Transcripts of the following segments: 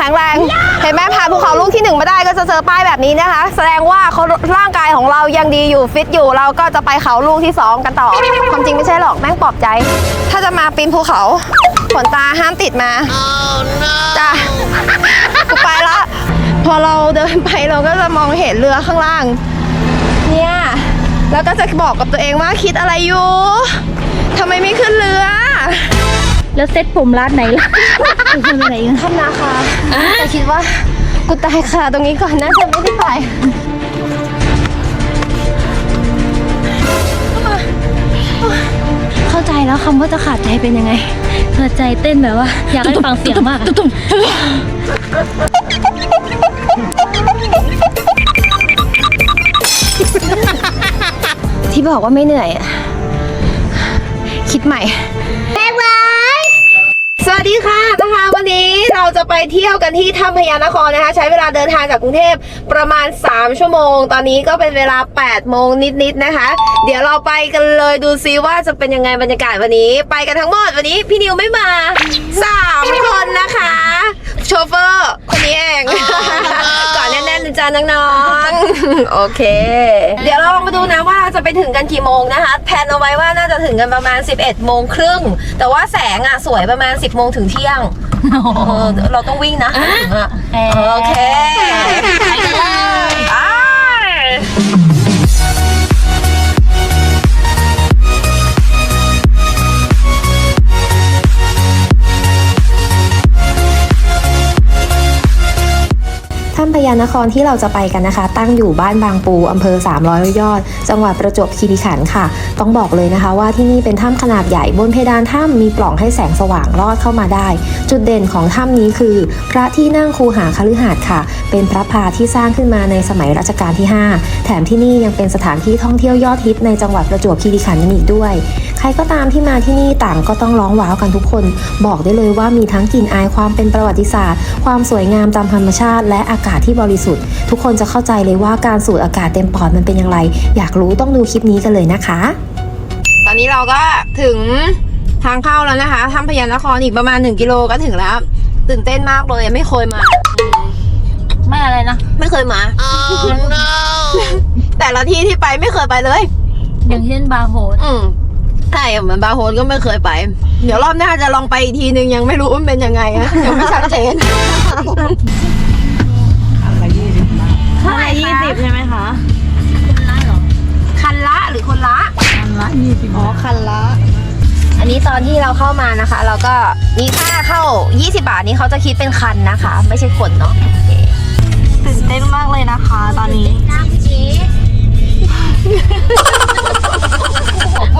แข็งแรง เห็นไหมผ่านภูเขาลูกที่หนึ่งมาได้ก็จะเจอป้ายแบบนี้นะคะ แสดงว่าเขาร่างกายของเรายังดีอยู่ฟิตอยู่ เราก็จะไปเขาลูกที่สองกันต่อ ความจริงไม่ใช่หรอกแม่งปลอบใจ ถ้าจะมาปีนภูเขาขนตาห้ามติดมาจ้ะกูไปละพอเราเดินไปเราก็จะมองเห็นเรือข้างล่าง เนี่ยแล้วก็จะบอกกับตัวเองว่าคิดอะไรอยู่ทำไมไม่ขึ้นเรือ แล้วเซ็ตผมร้านไหนล่ะไปทำอะไรกันทำนาคาแต่คิดว่ากูตายค่ะตรงนี้ก่อนน่าจะไม่ได้ไปเข้าใจแล้วคำว่าจะขาดใจเป็นยังไงหัวใจเต้นแบบว่า อยากให้ฟังเสียงมากอะที่บอกว่าไม่เหนื่อยอะคิดใหม่แบ๊บาย สวัสดีค่ะนะคะวันนี้เราจะไปเที่ยวกันที่ถ้ำพญานครนะคะ ใช้เวลาเดินทางจากกรุงเทพประมาณ 3 ชั่วโมง ตอนนี้ก็เป็นเวลา 8 โมงนิดๆนะคะ เดี๋ยวเราไปกันเลยดูซิว่าจะเป็นยังไงบรรยากาศวันนี้ ไปกันทั้งหมดวันนี้พี่นิวไม่มา 3 คนนะคะ โชเฟอร์คนนี้เองก่อนแน่นๆ นะจ๊ะน้องๆ โอเค เดี๋ยวเราลองมาดูนะว่าเราจะไปถึงกันกี่โมงนะคะแพลนเอาไว้ว่าน่าจะถึงกันประมาณ 11โมงครึ่ง แต่ว่าแสงอะสวยประมาณ 10โมงถึงเที่ยงเออเราต้องวิ่งนะถึงอะโอเค ไปกันเลย ถ้ำพญานครที่เราจะไปกันนะคะ ตั้งอยู่บ้านบางปูอำเภอ 300 ยอด จังหวัดประจวบคีรีขันธ์ค่ะ ต้องบอกเลยนะคะ ว่าที่นี่เป็นถ้ำขนาดใหญ่บนเพดานถ้ำมีปล่องให้แสงสว่างลอดเข้ามาได้ จุดเด่นของถ้ำนี้คือ พระที่นั่งคูหาคฤหาสน์ค่ะ เป็นพระพาที่สร้างขึ้นมาในสมัยรัชกาลที่ 5 แถมที่นี่ยังเป็นสถานที่ท่องเที่ยวยอดฮิตในจังหวัดประจวบคีรีขันธ์กันอีกด้วย ใครก็ตามที่มาที่นี่ต่างก็ต้องร้องว้าวกันทุกคน บอกได้เลยว่ามีทั้งกลิ่นอายความเป็นประวัติศาสตร์ ความสวยงามตามธรรมชาติ และอากาศที่บริสุทธิ์ ทุกคนจะเข้าใจเลยว่าการสูดอากาศเต็มปอดมันเป็นอย่างไร อยากรู้ต้องดูคลิปนี้กันเลยนะคะ ตอนนี้เราก็ถึงทางเข้าแล้วนะคะถ้ำพญานครอีกประมาณ 1 กิโลก็ถึงแล้ว ตื่นเต้นมากเลยไม่เคยมาไม่อะไรนะไม่เคยมาแต่ละที่ที่ไปไม่เคยไปเลย อย่างเช่นบาร์โฮสอืม ใช่เหมือนบาร์โฮสก็ไม่เคยไป เดี๋ยวรอบหน้าจะลองไปอีกทีนึงยังไม่รู้ว่ามันเป็นยังไงอะยังไม่ชัดเจนเท่าไหร่ยี่สิบใช่ไหมคะคนละเหรอคันละหรือคนละคันละยี่สิบอ๋อคันละอันนี้ตอนที่เราเข้ามานะคะ เราก็มีค่าเข้า 20 บาทนี้เขาจะคิดเป็นคันนะคะ ไม่ใช่คนเนาะโอเคตื่นเต้นมากเลยนะคะ ตอนนี้ผมป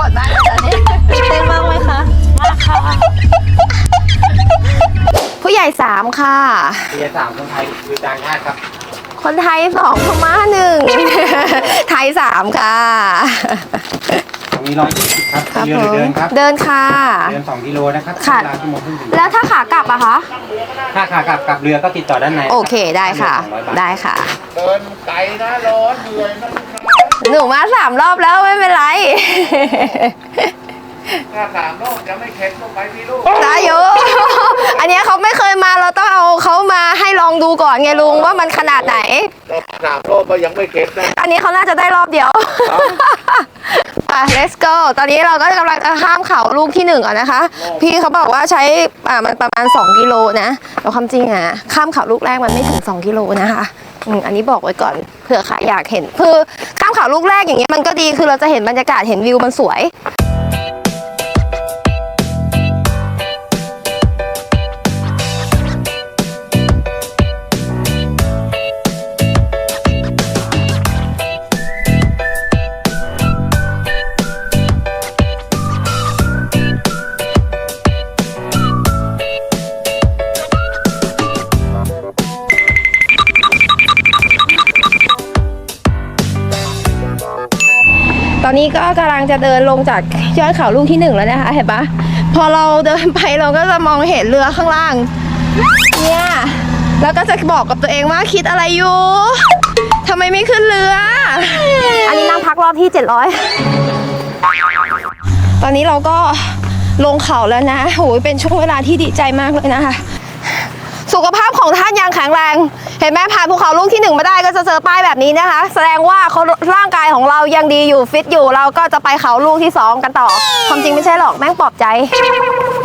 วดมากเลยตอนนี้ตื่นเต้นมากไหมคะ มากค่ะ ผู้ใหญ่3ค่ะ เรียนสามคนไทยคือต่างชาติครับ คนไทยสองพม่าหนึ่งไทยสามค่ะตรงนี้ร้อยยี่สิบครับครับเรือผหรือมเดินครับ เดินค่ะ เดินสองกิโลนะครับค่ะ เวลาชั่วโมงครึ่งถึงแล้วถ้าขากลับอะคะ ถ้าขากลับกลับเรือก็ติดต่อด้านในโอเคได้ค่ะสองร้อยบาทได้ค่ะ เดินไกลนะร้อนเหนื่อยนะลูกค้า หนูมาสามรอบแล้วไม่เป็นไร ถ้าสามโลกจะไม่เข็ดก็ไปพี่ลูกได้อยู่ อันเนี้ยเขาไม่เคยมาเราต้องเอาเขามาให้ลองดูก่อนไงลุงว่ามันขนาดไหน สามโลกก็ยังไม่เข็ดนะ อันนี้เขาน่าจะได้รอบเดียวอะ let's go ตอนนี้เราก็กำลังจะข้ามเขาลูกที่หนึ่งอะนะคะ พี่เขาบอกว่าใช้อ่ามันประมาณ 2 กิโลนะแต่ความจริงอะ ข้ามเขาลูกแรกมันไม่ถึง 2 กิโลนะคะ อืมอันนี้บอกไว้ก่อนเผื่อใครอยากเห็น คือข้ามเขาลูกแรกอย่างเงี้ยมันก็ดีคือเราจะเห็นบรรยากาศเห็นวิวมันสวย นนี้ก็กำลังจะเดินลงจากยอดเขาลูกที่หนึ่งแล้วนะคะ เห็นปะพอเราเดินไปเราก็จะมองเห็นเรือข้างล่าง เนี่ยแล้วก็จะบอกกับตัวเองว่าคิดอะไรอยู่ทำไมไม่ขึ้นเรือ อันนี้นั่งพักรอบที่ 700 ตอนนี้เราก็ลงเขาแล้วนะโหยเป็นช่วงเวลาที่ดีใจมากเลยนะคะ สุขภาพของท่านยังแข็งแรง เห็นไหมผ่านภูเขาลูกที่หนึ่งมาได้ก็จะเจอป้ายแบบนี้นะคะ แสดงว่าเขาร่างกายของเรายังดีอยู่ฟิตอยู่ เราก็จะไปเขาลูกที่สองกันต่อ ความจริงไม่ใช่หรอกแม่งปลอบใจ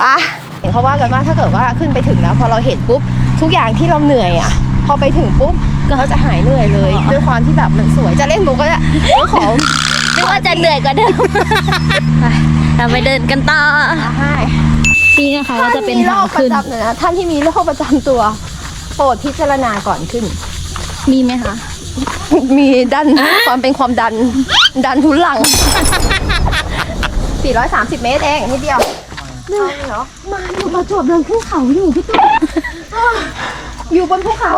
ปะเห็นเขาว่ากันว่าถ้าเกิดว่าขึ้นไปถึงแล้วพอเราเห็นปุ๊บทุกอย่างที่เราเหนื่อยอะ พอไปถึงปุ๊บก็จะหายเหนื่อยเลยด้วยความที่แบบมันสวยจะเล่นมุกก็จะขอนึกว่าจะเหนื่อยกว่าเดิมไปเราไปเดินกันต่อให้ นี่นะคะก็จะเป็นท่ทางมีโรคปขึ้นระจำนะท่านที่มีโรคประจำตัว โปรดพิจารณาก่อนขึ้น มีไหมคะ มีดันความเป็นความดัน ดันทุนหลัง 430 เมตรเองนิดเดียวเอาเหรอ มาอยู่เราจบเดินขึ้นเขาอยู่พี่ตุ้มอยู่บนภูเขา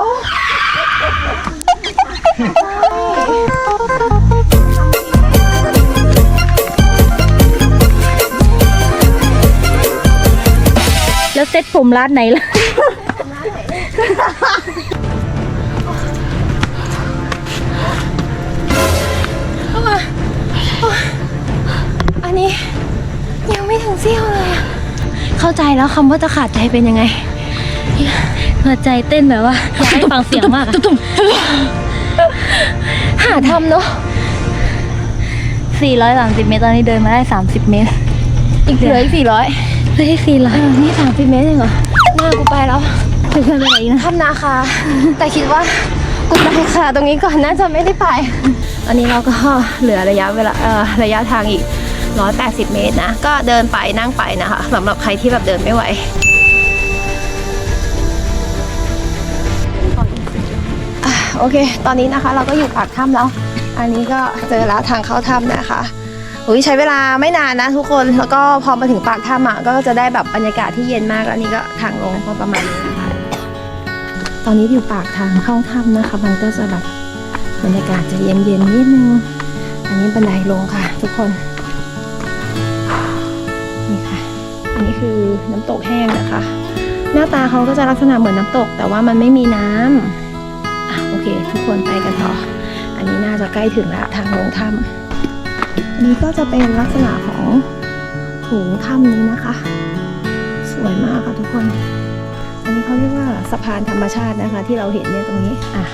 ซ็ตผมร้านไหนล่ะอันนี้ยังไม่ถึงเสี้ยวเลยอะเข้าใจแล้วคำว่าจะขาดใจเป็นยังไงหัวใจเต้นแบบว่าอยากให้ฟังเสียงมากอะหาทำเนาะ430 เมตรตอนนี้เดินมาได้ 30 เมตร อีกเหลืออีก400 เฮ้ย400นี่30เมตรเองเหรอหน้ากูไปแล้วถึงเพื่อนไปไหนอีกนะทำนาคา แต่คิดว่ากูไปค่ะตรงนี้ก่อนน่าจะไม่ได้ไป อันนี้เราก็เหลือระยะเวลาเอ่อระยะทางอีก 180 เมตรนะ ก็เดินไปนั่งไปนะคะสำหรับใครที่แบบเดินไม่ไหวอะโอเค ตอนนี้นะคะเราก็อยู่ปากถ้ำแล้ว อันนี้ก็เจอแล้วทางเข้าถ้ำนะคะ อุ้ยใช้เวลาไม่นานนะทุกคนแล้วก็พอมาถึงปากถ้ำอะก็จะได้แบบบรรยากาศที่เย็นมากแล้วนี่ก็ทางลงก็ประมาณนี้นะคะตอนนี้อยู่ปากทางเข้าถ้ำนะคะ มันก็จะแบบบรรยากาศจะเย็นเย็นๆนิดนึง อันนี้บันไดลงค่ะ ทุกคนนี่ค่ะ อันนี้คือน้ำตกแห้งนะคะ หน้าตาเขาก็จะลักษณะเหมือนน้ำตก แต่ว่ามันไม่มีน้ำอะโอเค ทุกคนไปกันต่อ อันนี้น่าจะใกล้ถึงแล้วทางลงถ้ำ นี้ก็จะเป็นลักษณะของโถงถ้ำนี้นะคะ สวยมากค่ะทุกคน อันนี้เขาเรียกว่าสะพานธรรมชาตินะคะ ที่เราเห็นเนี่ยตรงนี้อะ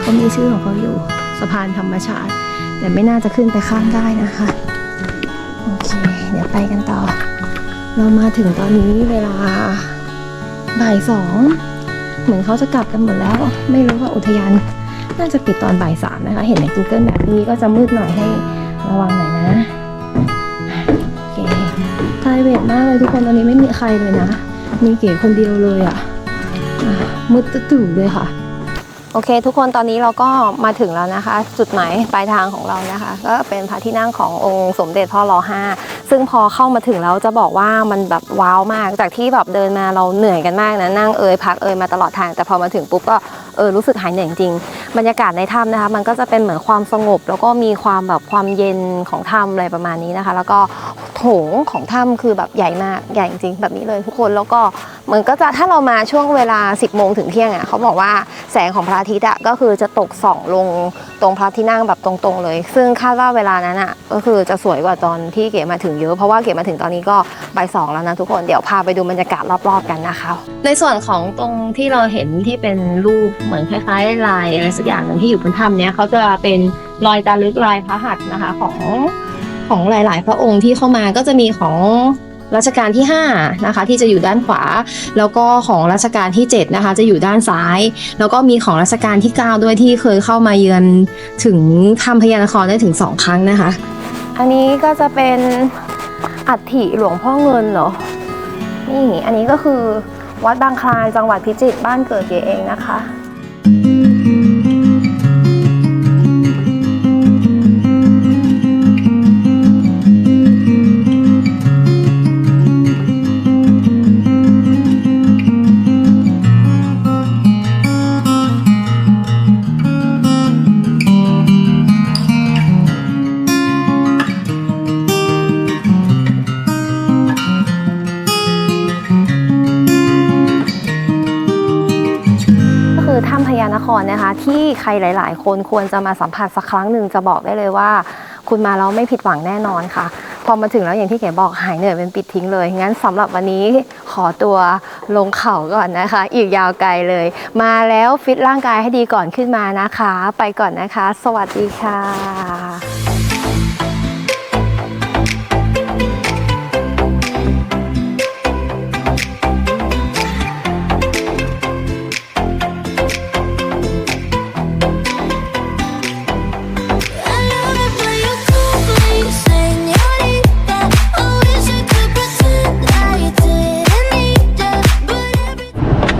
เขามีชื่อของเขาอยู่สะพานธรรมชาติ แต่ไม่น่าจะขึ้นไปข้ามได้นะคะโอเคเดี๋ยวไปกันต่อ เรามาถึงตอนนี้เวลาบ่ายสองเหมือนเขาจะกลับกันหมดแล้ว ไม่รู้ว่าอุทยานน่าจะปิดตอนบ่ายสามนะคะ เห็นใน Google แบบนี้ก็จะมืดหน่อยให้ ระวังหน่อยนะโอเคไพรเวทมากเลยทุกคนตอนนี้ไม่มีใครเลยนะ มีเก๋คนเดียวเลยอะ่ะมืดตื่นเลยค่ะ โอเค ทุกคนตอนนี้เราก็มาถึงแล้วนะคะ จุดหมายปลายทางของเรานะคะ ก็เป็นพระที่นั่งขององค์สมเด็จพ่อรอห้าซึ่งพอเข้ามาถึงแล้วจะบอกว่ามันแบบว้าวมาก จากที่แบบเดินมาเราเหนื่อยกันมากนะนั่งเอยพักเอยมาตลอดทางแต่พอมาถึงปุ๊บก็เออรู้สึกหายเหนื่อยจริง บรรยากาศในถ้ำนะคะ มันก็จะเป็นเหมือนความสงบ แล้วก็มีความแบบความเย็นของถ้ำอะไรประมาณนี้นะคะ แล้วก็โถงของถ้ำคือแบบใหญ่มากใหญ่จริงๆแบบนี้เลยทุกคนแล้วก็ มือนก็จะถ้าเรามาช่วงเวลา 10โมงถึงเที่ยงอะเขาบอกว่าแสงของพระอาทิตย์อะก็คือจะตกส่องลงตรงพระที่นั่งแบบตรงๆเลย ซึ่งคาดว่าเวลานั้นอะก็คือจะสวยกว่าตอนที่เก๋มาถึงเยอะเพราะว่าเก๋มาถึงตอนนี้ก็บ่ายสองแล้วนะทุกคนเดี๋ยวพาไปดูบรรยากาศรอบๆกันนะคะ ในส่วนของตรงที่เราเห็นที่เป็นรูปเหมือนคล้ายๆลายอะไรสักอย่างหนึ่งที่อยู่บนถ้ำเนี้ยเขาจะเป็นรอยจารึกลายพระหัตถ์นะคะของของหลาย ๆ พระองค์ที่เข้ามาก็จะมีของ รัชกาลที่5นะคะที่จะอยู่ด้านขวา แล้วก็ของรัชกาลที่7นะคะจะอยู่ด้านซ้าย แล้วก็มีของรัชกาลที่ 9 ด้วยที่เคยเข้ามาเยือนถึงถ้ำพญานครได้ถึง 2 ครั้งนะคะ อันนี้ก็จะเป็นอัฐิหลวงพ่อเงินเหรอ นี่อันนี้ก็คือวัดบางคลานจังหวัดพิจิตรบ้านเกิดเก๋เองนะคะก็คื รนะคะที่ใครหลาย ๆ คนควรจะมาสัมผัสสักครั้งหนึ่งจะบอกได้เลยว่า คุณมาแล้วไม่ผิดหวังแน่นอนค่ะ พอมาถึงแล้วอย่างที่เก๋บอกหายเหนื่อยเป็นปิดทิ้งเลย งั้นสำหรับวันนี้ขอตัวลงเขาก่อนนะคะ อีกยาวไกลเลย มาแล้วฟิตร่างกายให้ดีก่อนขึ้นมานะคะ ไปก่อนนะคะ สวัสดีค่ะ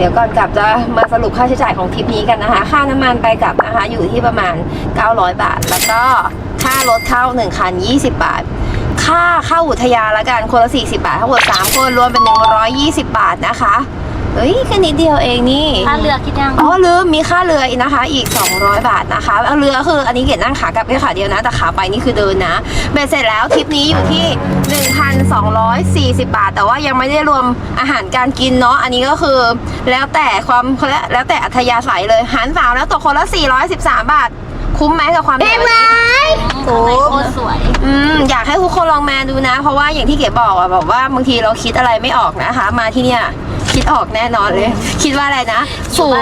เดี๋ยวก่อนกลับจะมาสรุปค่าใช้จ่ายของทริปนี้กันนะคะ ค่าน้ำมันไปกลับนะคะ อยู่ที่ประมาณ 900 บาท แล้วก็ค่ารถเข้า1คัน 20 บาท ค่าเข้าอุทยานละกันคนละ 40 บาท ทั้งหมด 3 คนรวมเป็น 120 บาทนะคะ เฮ้ยแค่นิดเดียวเองนี่ค่าเรือคิดยังอ๋อลืมมีค่าเรืออีกนะคะ อีก 200 บาทนะคะเอาเรือคืออันนี้เกดนั่งขากลับแค่ขาเดียวนะ แต่ขาไปนี่คือเดินนะเบ็ดเสร็จแล้วทริปนี้อยู่ที่ 1,240 บาท แต่ว่ายังไม่ได้รวมอาหารการกินเนาะอันนี้ก็คือ แล้วแต่ความแล้วแต่อัธยาศัยเลยหารสามแล้วตกคนละ 413 บาท คุ้มไหมกับความเหนื่อยวันนี้ โอ้ยโคตรสวย อืมอยากให้ทุกคนลองมาดูนะ เพราะว่าอย่างที่เก๋บอกอะแบบว่าบางทีเราคิดอะไรไม่ออกนะคะ มาที่เนี่ย คิดออกแน่นอนเลย คิดว่าอะไรนะ สว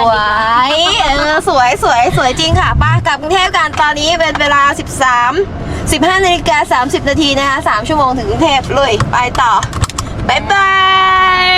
ย เออ สวยสวยสวยจริงค่ะป้ากลับกรุงเทพกันตอนนี้เป็นเวลา 13 15นาฬิกา30 นาทีนะคะ3ชั่วโมงถึงกรุงเทพลุยไปต่อ บ๊ายบาย